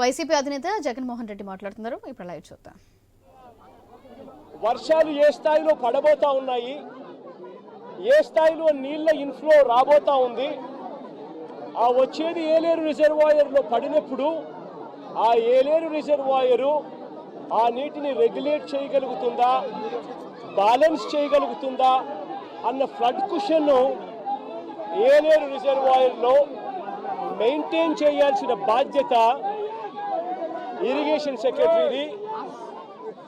YCP అధినేత జగన్మోహన్ రెడ్డి మాట్లాడుతున్నారు. ఇప్పుడు లైవ్ చూద్దాం. వర్షాలు ఏ స్థాయిలో పడబోతా ఉన్నాయి? ఏ స్థాయిలో నీళ్ళ ఇన్ఫ్లో రాబోతా ఉంది? ఆ వచ్చేది ఏలేరు రిజర్వాయర్లో పడినప్పుడు ఆ ఏలేరు రిజర్వాయరు ఆ నీటిని రెగ్యులేట్ చేయగలుగుతుందా? బ్యాలెన్స్ చేయగలుగుతుందా? అన్న ఫ్లడ్ కుషన్ను ఏలేరు రిజర్వాయర్లో మెయింటైన్ చేయాల్సిన బాధ్యత ఇరిగేషన్ సెక్రటరీది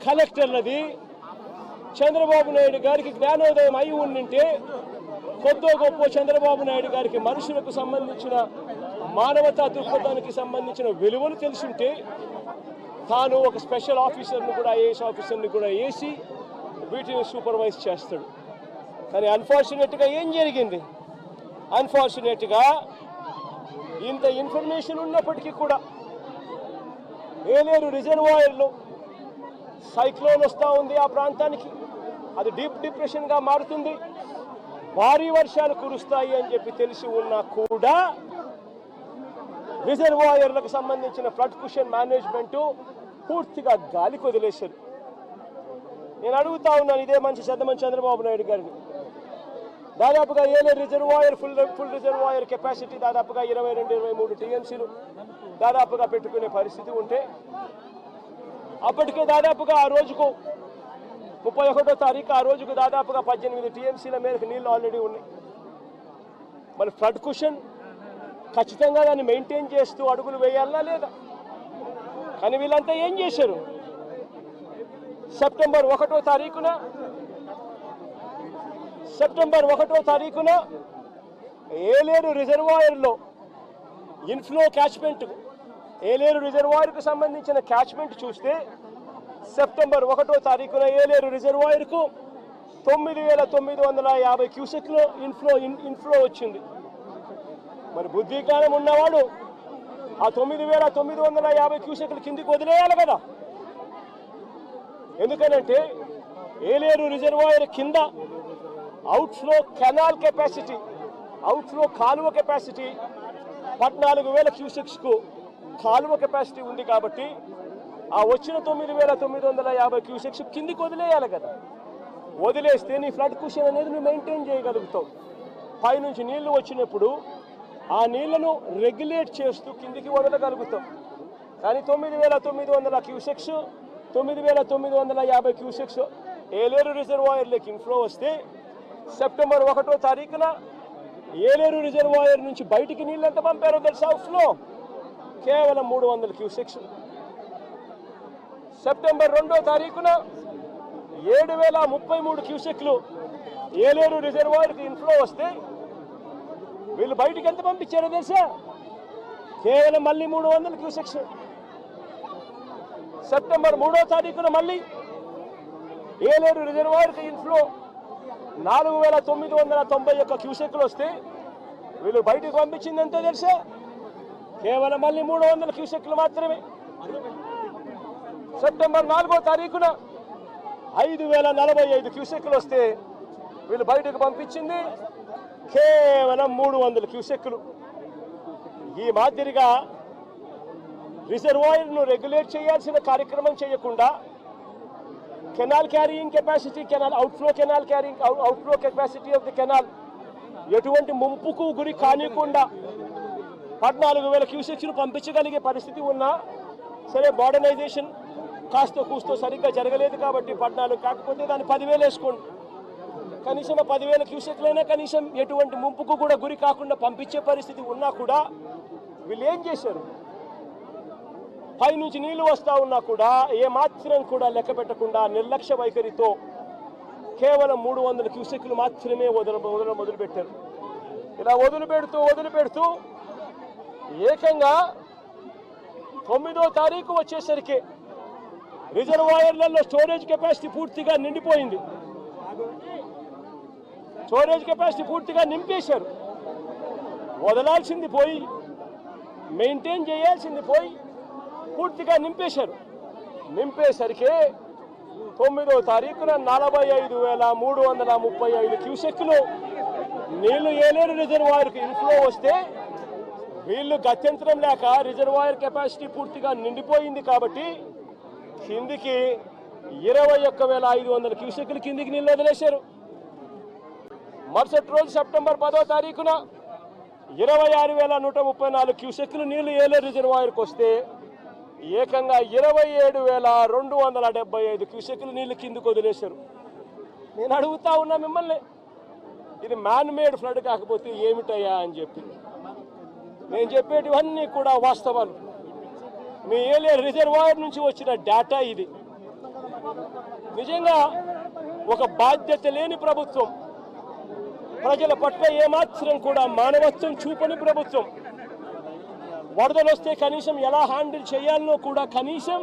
కలెక్టర్లది చంద్రబాబు నాయుడు గారికి జ్ఞానోదయం అయి ఉండింటే కొద్దో గొప్ప చంద్రబాబు నాయుడు గారికి మనుషులకు సంబంధించిన మానవతా దృక్పథానికి సంబంధించిన విలువలు తెలుసుంటే తాను ఒక స్పెషల్ ఆఫీసర్ని కూడా ఐఏఎస్ ఆఫీసర్ని కూడా వేసి వీటిని సూపర్వైజ్ చేస్తాడు. కానీ అన్ఫార్చునేట్గా ఏం జరిగింది? అన్ఫార్చునేట్గా ఇంత ఇన్ఫర్మేషన్ ఉన్నప్పటికీ కూడా ఏలేరు రిజర్వాయర్లో సైక్లోన్ వస్తూ ఉంది ఆ ప్రాంతానికి. అది డీప్ డిప్రెషన్గా మారుతుంది. భారీ వర్షాలు కురుస్తాయి అని చెప్పి తెలిసి ఉన్నా కూడా రిజర్వాయర్లకు సంబంధించిన ఫ్లడ్ కుషన్ మేనేజ్మెంటు పూర్తిగా గాలికి కొదిలేశారు నేను అడుగుతా ఉన్నాను ఇదే మంచి చందమని చంద్రబాబు నాయుడు గారిని. దాదాపుగా ఏలే reservoir full full reservoir capacity దాదాపుగా ఇరవై రెండు ఇరవై మూడు టీఎంసీలు దాదాపుగా పెట్టుకునే పరిస్థితి ఉంటే అప్పటికే దాదాపుగా ఆ రోజుకు ముప్పై ఒకటో తారీఖు ఆ రోజుకు దాదాపుగా పద్దెనిమిది టీఎంసీల మేరకు నీళ్ళు ఆల్రెడీ ఉన్నాయి. మరి ఫ్లడ్ కుషన్ ఖచ్చితంగా దాన్ని మెయింటైన్ చేస్తూ అడుగులు వేయాలా లేదా? కానీ వీళ్ళంతా ఏం చేశారు? సెప్టెంబర్ ఒకటో తారీఖున సెప్టెంబర్ ఒకటో తారీఖున ఏలేరు రిజర్వాయర్లో ఇన్ఫ్లో క్యాచ్మెంట్ ఏలేరు రిజర్వాయర్కు సంబంధించిన క్యాచ్మెంట్ చూస్తే సెప్టెంబర్ ఒకటో తారీఖున ఏలేరు రిజర్వాయర్కు తొమ్మిది వేల తొమ్మిది వందల యాభై క్యూసెక్లో ఇన్ఫ్లో ఇన్ ఇన్ఫ్లో వచ్చింది. మరి బుద్ధి ఉన్నవాడు ఆ తొమ్మిది వేల తొమ్మిది వందల యాభై క్యూసెక్లు కిందికి వదిలేయాలి కదా. ఎందుకనంటే ఏలేరు రిజర్వాయర్ కింద అవుట్ఫ్లో కెనాల్ కెపాసిటీ అవుట్ఫ్లో కాలువ కెపాసిటీ పద్నాలుగు వేల క్యూసెక్స్కు కాలువ కెపాసిటీ ఉంది కాబట్టి ఆ వచ్చిన తొమ్మిది వేల తొమ్మిది వందల యాభై క్యూసెక్స్ కిందికి వదిలేయాలి కదా. వదిలేస్తే నీ ఫ్లడ్ కుషన్ అనేది నువ్వు మెయింటైన్ చేయగలుగుతావు. పైనుంచి నీళ్ళు వచ్చినప్పుడు ఆ నీళ్ళను రెగ్యులేట్ చేస్తూ కిందికి వదలగలుగుతాం కానీ తొమ్మిది వేల తొమ్మిది వందల క్యూసెక్స్ తొమ్మిది వేల తొమ్మిది వందల యాభై క్యూసెక్స్ ఏలేరు రిజర్వాయర్లోకి ఇన్ఫ్లో వస్తే సెప్టెంబర్ ఒకటో తారీఖున ఏలేరు రిజర్వాయర్ నుంచి బయటికి నీళ్ళు ఎంత పంపారో తెలుసా ఫ్లో కేవలం మూడు వందల క్యూసెక్స్. సెప్టెంబర్ రెండో తారీఖున ఏడు వేల ముప్పై మూడు క్యూసెక్లు ఏలేరు రిజర్వాయర్కి ఇన్ఫ్లో వస్తే వీళ్ళు బయటికి ఎంత పంపించారో తెలుసా? కేవలం మళ్ళీ మూడు వందల క్యూసెక్స్. సెప్టెంబర్ మూడో తారీఖున మళ్ళీ ఏలేరు రిజర్వాయర్కి ఇన్ఫ్లో నాలుగు వేల తొమ్మిది వందల తొంభై ఒక్క క్యూసెక్లు వస్తే వీళ్ళు బయటకు పంపించింది ఎంతో తెలుసా? కేవలం మళ్ళీ మూడు వందల క్యూసెక్లు మాత్రమే. సెప్టెంబర్ నాలుగో తారీఖున ఐదు వేల నలభై ఐదు క్యూసెక్లు వస్తే వీళ్ళు బయటకు పంపించింది కేవలం మూడు వందల క్యూసెక్లు. ఈ మాదిరిగా రిజర్వాయర్ను రెగ్యులేట్ చేయాల్సిన కార్యక్రమం చేయకుండా canal carrying capacity canal outflow canal carrying outflow capacity of the canal ఎటువంటి ముంపుకు గురి కానికుండా పద్నాలుగు వేల క్యూసెక్స్ను పంపించగలిగే పరిస్థితి ఉన్నా సరే మోడర్నైజేషన్ కాస్త కూస్తో సరిగ్గా జరగలేదు కాబట్టి పద్నాలుగు కాకపోతే దాన్ని పదివేలు వేసుకోండి. కనీసం ఆ పదివేల క్యూసెక్లైనా కనీసం ఎటువంటి ముంపుకు కూడా గురి కాకుండా పంపించే పరిస్థితి ఉన్నా కూడా వీళ్ళు ఏం చేశారు? పైనుంచి నీళ్ళు వస్తా ఉన్నా కూడా ఏ మాత్రం కూడా లెక్క పెట్టకుండా నిర్లక్ష్య వైఖరితో కేవలం మూడు వందల క్యూసెక్లు మాత్రమే వదల వదల మొదలుపెట్టారు. ఇలా వదిలిపెడుతూ వదిలిపెడుతూ ఏకంగా తొమ్మిదో తారీఖు వచ్చేసరికి రిజర్వాయర్లలో స్టోరేజ్ కెపాసిటీ పూర్తిగా నిండిపోయింది. స్టోరేజ్ కెపాసిటీ పూర్తిగా నింపేశారు. వదలాల్సింది పోయి మెయింటైన్ చేయాల్సింది పోయి పూర్తిగా నింపేశారు. నింపేసరికి తొమ్మిదో తారీఖున నలభై ఐదు వేల మూడు వందల ముప్పై ఐదు క్యూసెక్లు నీళ్ళు ఏలేరు రిజర్వాయర్కి ఇన్ఫ్లో వస్తే వీళ్ళు గత్యంతరం లేక రిజర్వాయర్ కెపాసిటీ పూర్తిగా నిండిపోయింది కాబట్టి కిందికి ఇరవై ఒక్క వేల ఐదు వందల క్యూసెక్లు కిందికి నీళ్ళు వదిలేశారు. మరుసటి రోజు సెప్టెంబర్ పదో తారీఖున ఇరవై ఆరు వేల నూట ముప్పై నాలుగు క్యూసెక్లు నీళ్ళు ఏలూరు రిజర్వాయర్కి వస్తే ఏకంగా ఇరవై ఏడు వేల రెండు వందల డెబ్బై ఐదు క్యూసెక్లు నీళ్ళు కిందికి వదిలేశారు. నేను అడుగుతా ఉన్నా మిమ్మల్ని. ఇది మ్యాన్ మేడ్ ఫ్లడ్ కాకపోతే ఏమిటయ్యా అని చెప్పి. నేను చెప్పేటివన్నీ కూడా వాస్తవాలు. మీ ఏలియర్ రిజర్వాయర్ నుంచి వచ్చిన డేటా ఇది. నిజంగా ఒక బాధ్యత లేని ప్రభుత్వం. ప్రజల పట్ల ఏమాత్రం కూడా మానవత్వం చూపని ప్రభుత్వం. వరదలు వస్తే కనీసం ఎలా హ్యాండిల్ చేయాలనో కూడా కనీసం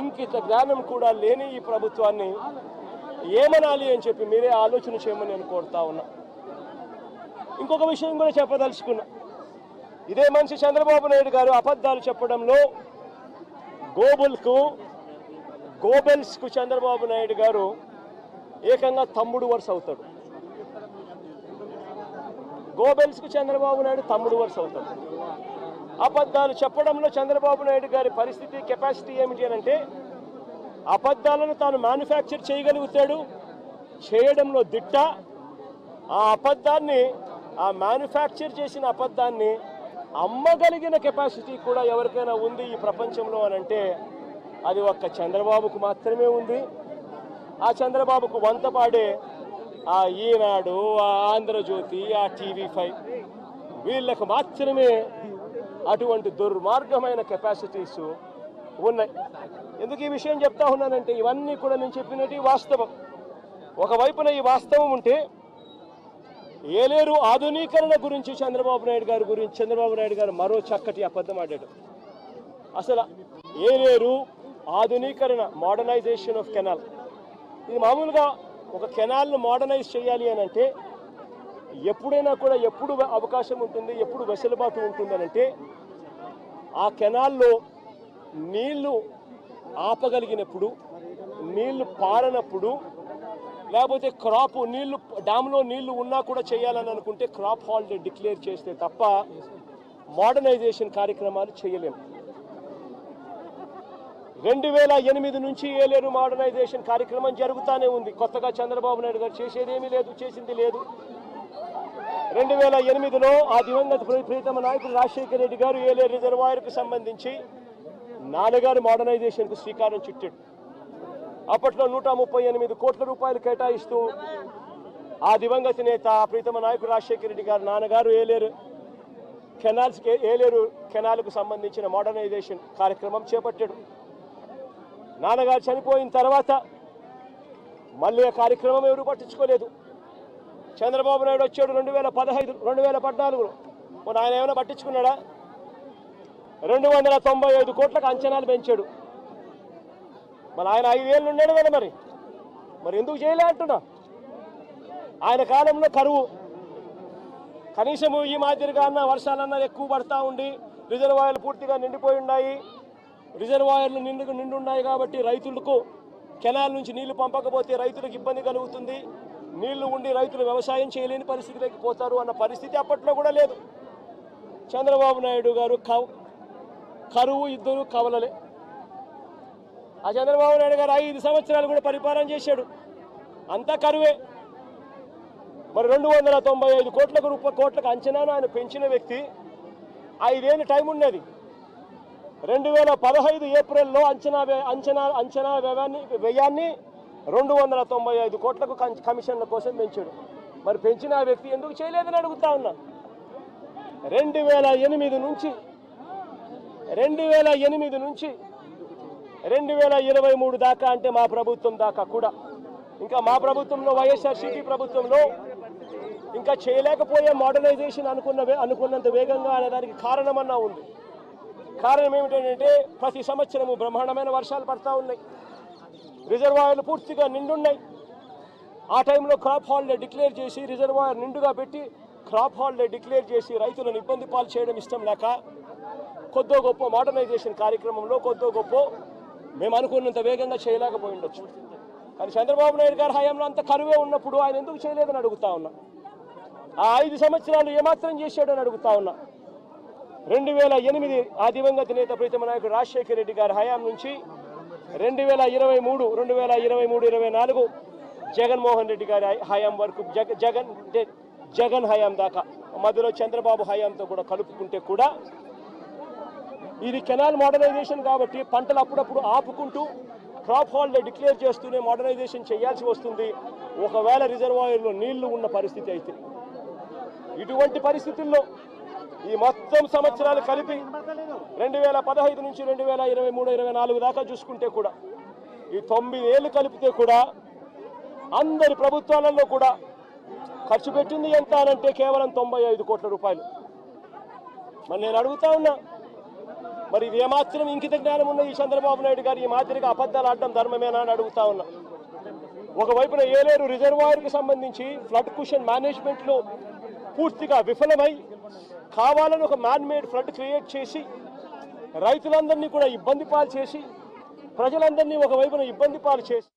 ఇంకిత జ్ఞానం కూడా లేని ఈ ప్రభుత్వాన్ని ఏమనాలి అని చెప్పి మీరే ఆలోచన చేయమని నేను కోరుతా ఉన్నా. ఇంకొక విషయం కూడా చెప్పదలుచుకున్నా. ఇదే మనిషి చంద్రబాబు నాయుడు గారు అబద్ధాలు చెప్పడంలో గోబుల్కు గోబెల్స్కు చంద్రబాబు నాయుడు గారు ఏకంగా తమ్ముడు వరుస అవుతాడు. గోబెల్స్కు చంద్రబాబు నాయుడు తమ్ముడు వరుస అవుతాడు. అబద్ధాలు చెప్పడంలో చంద్రబాబు నాయుడు గారి పరిస్థితి కెపాసిటీ ఏమిటి అని అంటే అబద్ధాలను తాను మ్యానుఫ్యాక్చర్ చేయగలుగుతాడు చేయడంలో దిట్ట ఆ అబద్ధాన్ని ఆ మ్యానుఫ్యాక్చర్ చేసిన అబద్ధాన్ని అమ్మగలిగిన కెపాసిటీ కూడా ఎవరికైనా ఉంది ఈ ప్రపంచంలో అని అంటే అది ఒక్క చంద్రబాబుకు మాత్రమే ఉంది. ఆ చంద్రబాబుకు వంతపాడే ఆ ఈనాడు ఆ ఆంధ్రజ్యోతి ఆ టీవీ ఫైవ్ వీళ్ళకు మాత్రమే అటువంటి దుర్మార్గమైన కెపాసిటీస్ ఉన్నాయి. ఎందుకు ఈ విషయం చెప్తా ఉన్నానంటే ఇవన్నీ కూడా నేను చెప్పినట్టు వాస్తవం. ఒకవైపున ఈ వాస్తవం ఉంటే ఏలేరు ఆధునీకరణ గురించి చంద్రబాబు నాయుడు గారి గురించి చంద్రబాబు నాయుడు గారు మరో చక్కటి అబద్ధం ఆడాడు. అసలు ఏలేరు ఆధునీకరణ మోడర్నైజేషన్ ఆఫ్ కెనాల్ ఇది మామూలుగా ఒక కెనాల్ను మోడర్నైజ్ చేయాలి అని అంటే ఎప్పుడైనా కూడా ఎప్పుడు అవకాశం ఉంటుంది ఎప్పుడు వెసులుబాటు ఉంటుంది అంటే ఆ కెనాల్లో నీళ్ళు ఆపగలిగినప్పుడు నీళ్ళు పారనప్పుడు లేకపోతే క్రాప్ నీళ్ళు డ్యామ్లో నీళ్ళు ఉన్నా కూడా చేయాలని అనుకుంటే క్రాప్ హాలిడే డిక్లేర్ చేస్తే తప్ప మోడర్నైజేషన్ కార్యక్రమాలు చేయలేము రెండు వేల ఎనిమిది నుంచి ఏలేరు మోడర్నైజేషన్ కార్యక్రమం జరుగుతూనే ఉంది. కొత్తగా చంద్రబాబు నాయుడు గారు చేసేదేమీ లేదు చేసింది లేదు. రెండు వేల ఎనిమిదిలో ఆ దివంగత ప్రీతమ నాయకుడు రాజశేఖర రెడ్డి గారు ఏలే రిజర్వాయర్కు సంబంధించి నాన్నగారు మోడర్నైజేషన్కు శ్రీకారం చుట్టాడు. అప్పట్లో నూట ముప్పై ఎనిమిది కోట్ల రూపాయలు కేటాయిస్తూ ఆ దివంగత నేత ప్రీతమ నాయకుడు రాజశేఖర రెడ్డి గారు నాన్నగారు ఏలేరు కెనాల్స్ ఏలేరు కెనాల్కు సంబంధించిన మోడర్నైజేషన్ కార్యక్రమం చేపట్టాడు. నాన్నగారు చనిపోయిన తర్వాత మళ్ళీ ఆ కార్యక్రమం ఎవరు పట్టించుకోలేదు. చంద్రబాబు నాయుడు వచ్చాడు రెండు వేల పదహైదు రెండు వేల పద్నాలుగులో. మరి ఆయన ఏమైనా పట్టించుకున్నాడా? రెండు వందల తొంభై ఐదు కోట్లకు అంచనాలు పెంచాడు. మరి ఆయన ఐదేళ్ళు ఉన్నాడు కదా మరి. మరి ఎందుకు చేయలే అంటున్నా? ఆయన కాలంలో కరువు. కనీసము ఈ మాదిరిగా అన్న వర్షాలన్నా ఎక్కువ పడతా ఉండి రిజర్వాయర్లు పూర్తిగా నిండిపోయి ఉన్నాయి. రిజర్వాయర్లు నిండు నిండున్నాయి కాబట్టి రైతులకు కెనాల్ నుంచి నీళ్ళు పంపకపోతే రైతులకు ఇబ్బంది కలుగుతుంది. నీళ్ళు ఉండి రైతులు వ్యవసాయం చేయలేని పరిస్థితిలోకి పోతారు అన్న పరిస్థితి అప్పట్లో కూడా లేదు. చంద్రబాబు నాయుడు గారు కవ్ కరువు ఇద్దరు కవలలే. ఆ చంద్రబాబు నాయుడు గారు ఐదు సంవత్సరాలు కూడా పరిపాలన చేశాడు. అంతా కరువే. మరి రెండు వందల తొంభై ఐదు కోట్లకు రూపాయ కోట్లకు అంచనాను ఆయన పెంచిన వ్యక్తి ఐదేళ్ళు టైం ఉన్నది. రెండు వేల పదహైదు ఏప్రిల్లో అంచనా అంచనా అంచనా వ్యయాన్ని వ్యయాన్ని రెండు వందల తొంభై ఐదు కోట్లకు కమిషన్ల కోసం పెంచాడు. మరి పెంచిన ఆ వ్యక్తి ఎందుకు చేయలేదని అడుగుతా ఉన్నా. రెండు వేల ఎనిమిది నుంచి రెండు వేల ఎనిమిది నుంచి రెండు వేల ఇరవై మూడు దాకా అంటే మా ప్రభుత్వం దాకా కూడా. ఇంకా మా ప్రభుత్వంలో వైఎస్ఆర్సీపీ ప్రభుత్వంలో ఇంకా చేయలేకపోయే మోడర్నైజేషన్ అనుకున్న అనుకున్నంత వేగంగా అనే దానికి కారణమన్నా ఉంది. కారణం ఏమిటంటే ప్రతి సంవత్సరము బ్రహ్మాండమైన వర్షాలు పడతా ఉన్నాయి. రిజర్వాయర్లు పూర్తిగా నిండున్నాయి. ఆ టైంలో క్రాప్ హాలిడే డిక్లేర్ చేసి రిజర్వాయర్ నిండుగా పెట్టి క్రాప్ హాలిడే డిక్లేర్ చేసి రైతులను ఇబ్బంది పాలు చేయడం ఇష్టం లేక కొద్దో గొప్ప మోడర్నైజేషన్ కార్యక్రమంలో కొద్దో గొప్ప మేము అనుకున్నంత వేగంగా చేయలేకపోయి ఉండొచ్చు కానీ చంద్రబాబు నాయుడు గారి హయాంలో అంత కరువే ఉన్నప్పుడు ఆయన ఎందుకు చేయలేదని అడుగుతా ఉన్నా. ఆ ఐదు సంవత్సరాలు ఏమాత్రం చేశాడని అడుగుతా ఉన్నా. రెండు వేల ఎనిమిది ఆ దివంగత నేత ప్రీతమ నాయకుడు రాజశేఖర రెడ్డి గారి హయాం నుంచి రెండు వేల ఇరవై మూడు రెండు వేల ఇరవై మూడు ఇరవై నాలుగు జగన్మోహన్ రెడ్డి గారి హయాం వరకు జగ జగన్ అంటే జగన్ హయాం దాకా మధ్యలో చంద్రబాబు హయాంతో కూడా కలుపుకుంటే కూడా ఇది కెనాల్ మోడర్నైజేషన్ కాబట్టి పంటలు అప్పుడప్పుడు ఆపుకుంటూ క్రాప్ హాలిడే డిక్లేర్ చేస్తూనే మోడర్నైజేషన్ చేయాల్సి వస్తుంది. ఒకవేళ రిజర్వాయర్లో నీళ్ళు ఉన్న పరిస్థితి అయితే. ఇటువంటి పరిస్థితుల్లో ఈ మొత్తం సంవత్సరాలు కలిపి రెండు వేల పదహైదు నుంచి రెండు వేల ఇరవై మూడు ఇరవై నాలుగు దాకా చూసుకుంటే కూడా ఈ తొమ్మిది ఏళ్ళు కలిపితే కూడా అందరి ప్రభుత్వాలలో కూడా ఖర్చు పెట్టింది ఎంత అనంటే కేవలం తొంభై ఐదు కోట్ల రూపాయలు. మరి నేను అడుగుతా ఉన్నా మరి ఇది ఏమాత్రం ఇంకిత జ్ఞానం ఉన్న ఈ చంద్రబాబు నాయుడు గారు ఈ మాదిరిగా అబద్ధాలు ఆడడం ధర్మమేనా అని అడుగుతా ఉన్నా. ఒకవైపున ఏలేరు రిజర్వాయర్కి సంబంధించి ఫ్లడ్ కుషన్ మేనేజ్మెంట్లో పూర్తిగా విఫలమై కావాలని ఒక మ్యాన్మేడ్ ఫ్లడ్ క్రియేట్ చేసి రైతులందరినీ కూడా ఇబ్బంది పాలు చేసి ప్రజలందరినీ ఒకవైపున ఇబ్బంది పాలు చేసి